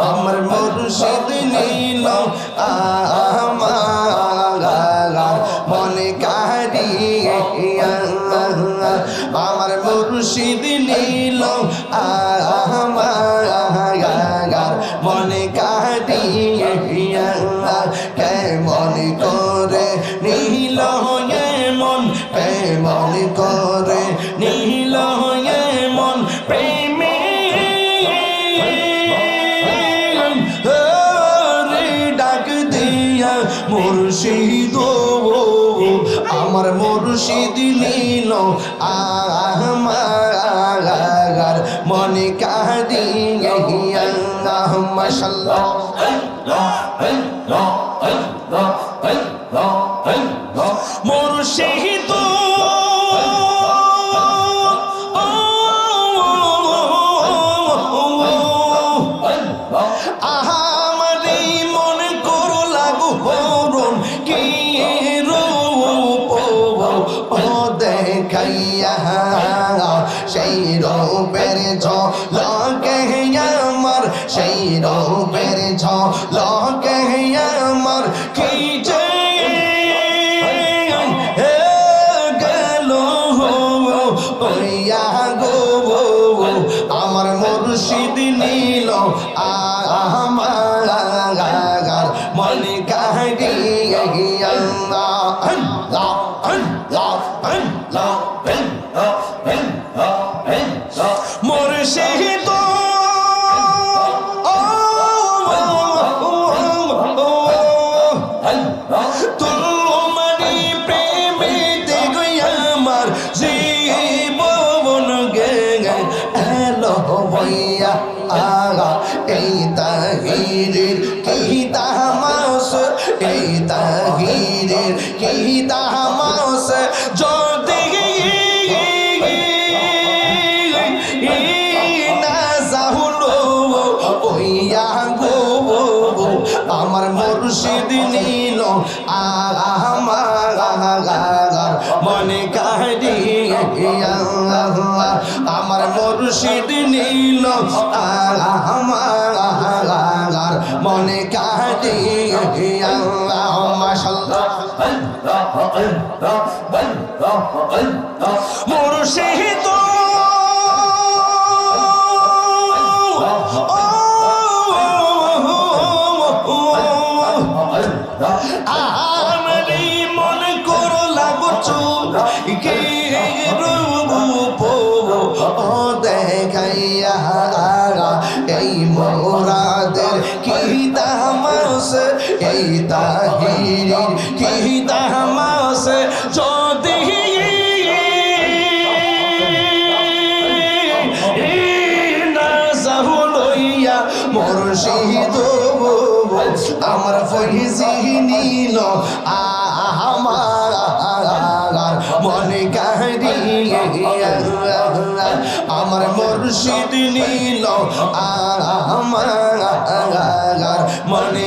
আমার মুর্শিদ নীল আমার মনে কারিয়া আমার মুর্শিদ নীল আমার মনে কারিয়া কেমন আমার মুর্শিদ নীল আমার মনে কাদিয়া মাশাল্লাহ রূপের ঝলকে হইয়া আগা এই তাহিরের কি তাহামাস এই তাহিরের কি তাহামাস যদি আমার মুর্শিদ নীল আহা মুর্শিদ নীল আমার মনে মাশাল্লাহ। মুর্শিদ আমার ফহিসি নীল আমার মনে আমার মুর্শিদ আমার মনে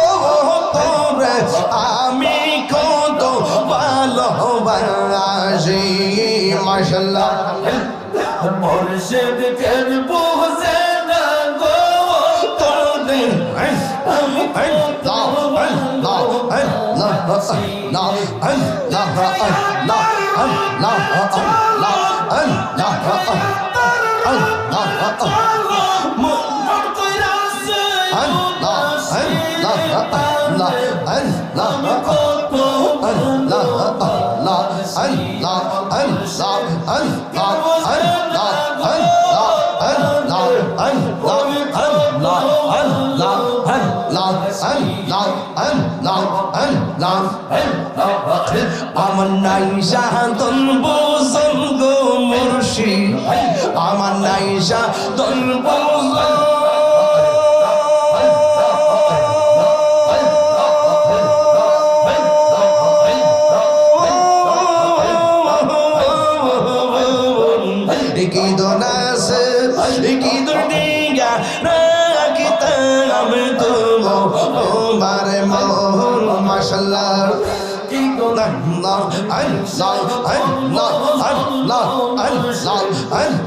আমি কত ভালোবাসি মাশাল্লাহ মুর্শিদ কেন বুঝে না গো তোরে আমি আল্লাহ আল্লাহ আমার নাই শাহাদন বোজন গো মুর্শি আমার নাই শাহাদন বোজন কি দুনিয়া রাখিতাম তুমো তোমার মোহন মাশাল্লাহ Allah, Allah, Allah, Allah,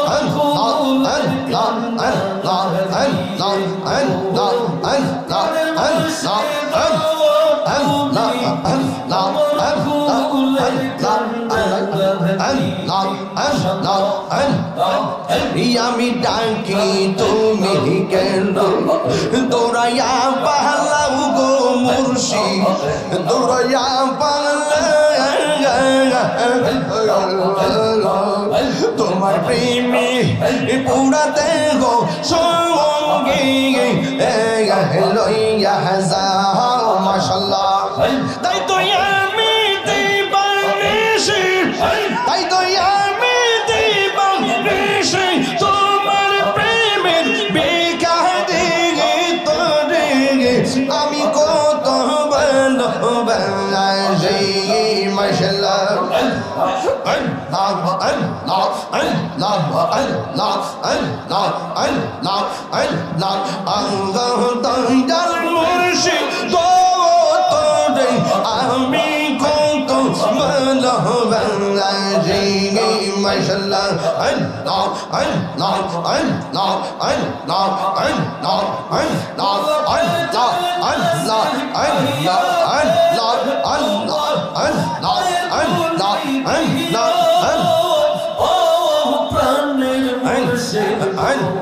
আমি ডাকি, তুমি কেন? দৌড়াইয়া পালাও গো মুর্শি, দৌড়াইয়া পালা তোমার প্রেমে পুরাতে গো সঙ্গে লইয়া যাও, মাশাল্লাহ। আমি কত ভালোবাসি মাশাল্লাহ আল্লাহ আল্লাহ আল্লাহ আল্লাহ আল্লাহ আল্লাহ আল্লাহ আল্লাহ আল্লাহ আল্লাহ আল্লাহ আল্লাহ আল্লাহ আল্লাহ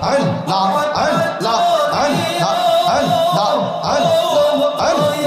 And now, and now, and now, and Allah, and Allah, and Allah.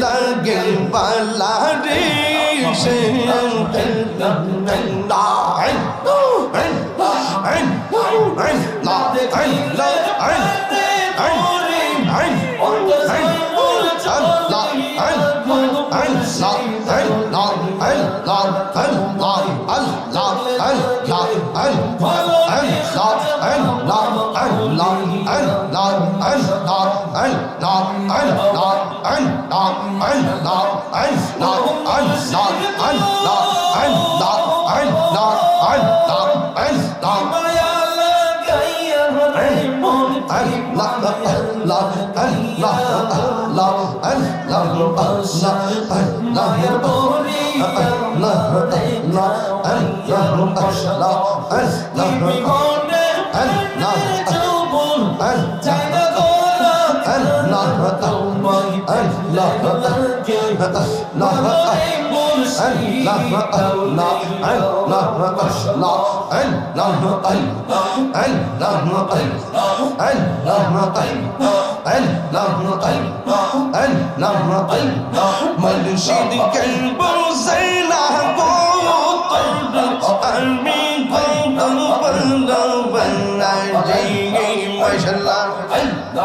লাগে পালা রে عند عند عند عند عند Keep me going. مرشدك البرزيل أبو طيب أمين